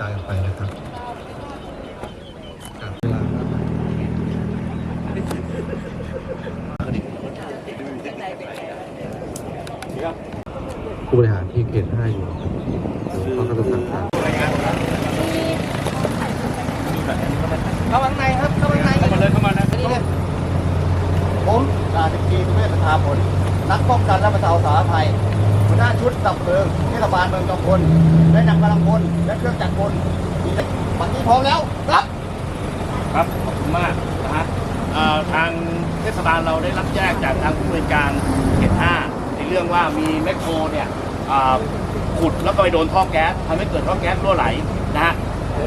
ตายออกไปนะครับกับเวลาผู้บริหารที่เขต5อยู่นะครับเดี๋ยวเขาก็จะสั่งการเข้าข้างในครับ เข้าข้างในเข้ามาเลยเข้ามานะนี่เลยผมจ่าสิบตรีสุเมธประภาผล นักป้องกันและบรรเทาสาธารณภัยหัวหน้าชุดดับเพลิงเทศบาลเมืองจอมพลและนำกำลังพล และเครื่องจักรกลมีปัจจุบันพร้อมแล้วครับครับขอบคุณมากนะฮะเอ่อทางเทศบาลเราได้รับแจ้งจากทางผู้บริการเขต5ในเรื่องว่ามีแมคโครเนี่ยอ่าขุดแล้วก็ไปโดนท่อแก๊สทำให้เกิดท่อแก๊สรั่วไหลนะฮะ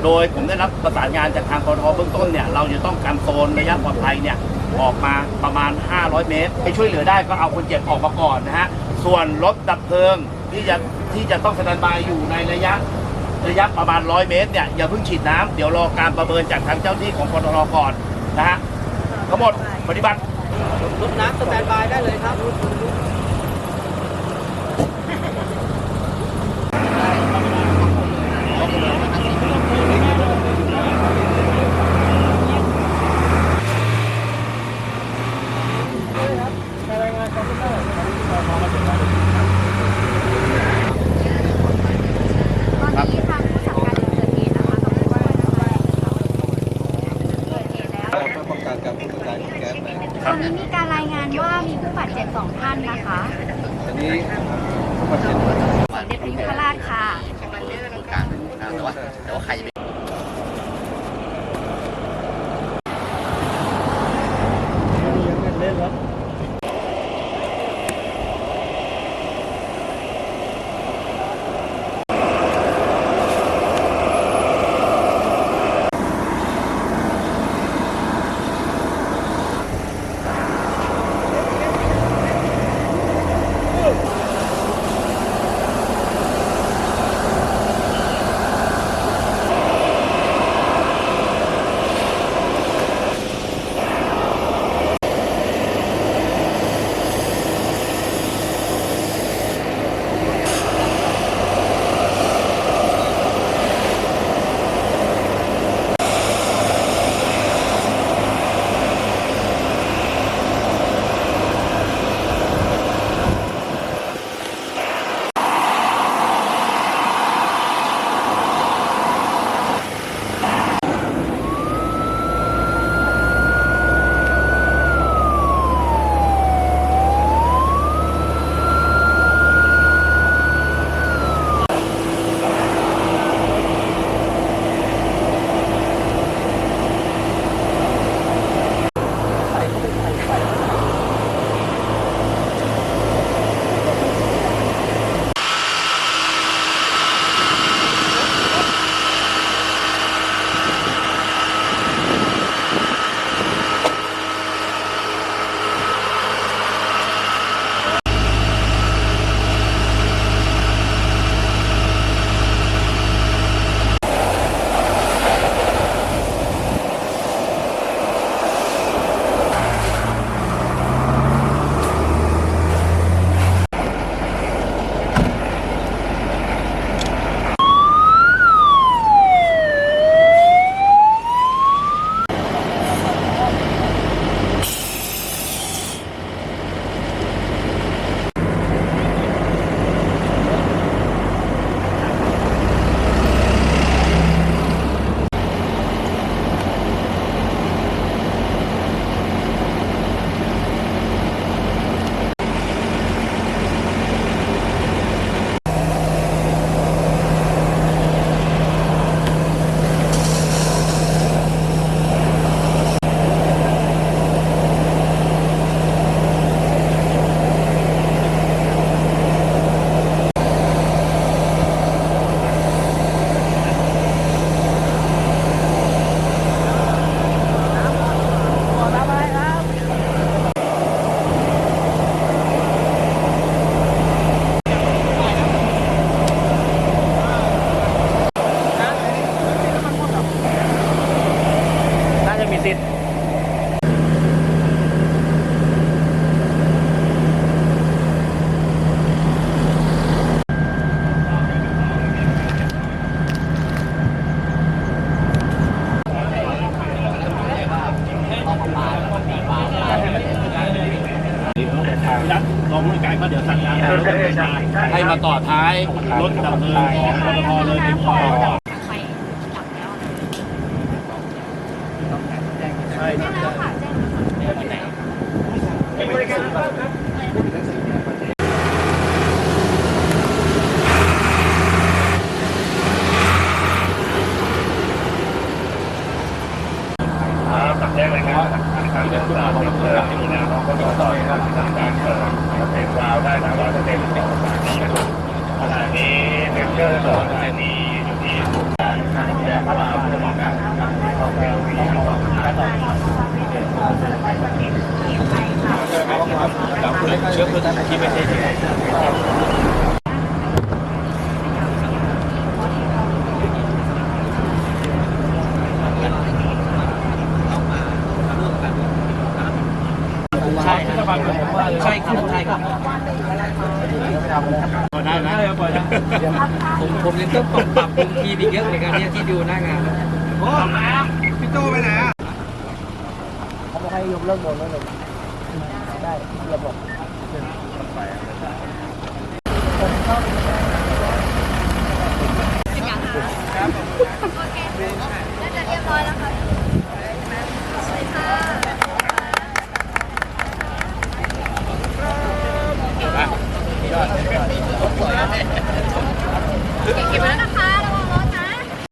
โดยผมได้รับประสานงานจากทางปตทเบื้องต้นเนี่ยเราจะต้องการโซนระยะปลอดภัยเนี่ยออกมาประมาณ 500 เมตรให้ช่วยเหลือได้ก็เอาคนเจ็บออกมาก่อนนะฮะส่วนรถดับเพลิงที่จะที่จะต้องสแตนบายอยู่ในระยะ ระยะประมาณ 100 เมตรเนี่ยอย่าเพิ่งฉีดน้ำเดี๋ยวรอการประเมินจากทางเจ้าหน้าที่ของปตทก่อนนะฮะทั้งหมดปฏิบัติ รถน้ำสแตนบายได้เลยครับ ตอนนี้ทางผู้จัดการเกิดเหตุนะคะก็บอกว่าเกิดเหตุแล้ว ป้อง กันการพุ่งกระจายของแก๊สไปตอนนี้มีการรายงานว่ามีผู้บาดเจ็บสองท่านนะคะอันนี้ผู้บาดเจ็บสมเด็จพระยุพราชค่ะแต่ว่าแต่ว่าใคร ยัดลงร่างกายก็เดี๋ยวสั่งาให้มาต่อท้ายรถดับเพลิงของปตทเลยเป็นพอ เชื้อเพลิงที่ไม่ใช่ที่ใช่ครับใช่ครับใช่ครับได้นะได้ปล่อยนะผมผมยังต้องปรับปรุงทีมอีกเยอะเหมือนกันเนี่ยที่ดูหน้างานแล้วพี่โจไปไหนอะโโอเคน่าจะเรียบร้อยแล้วค่ะ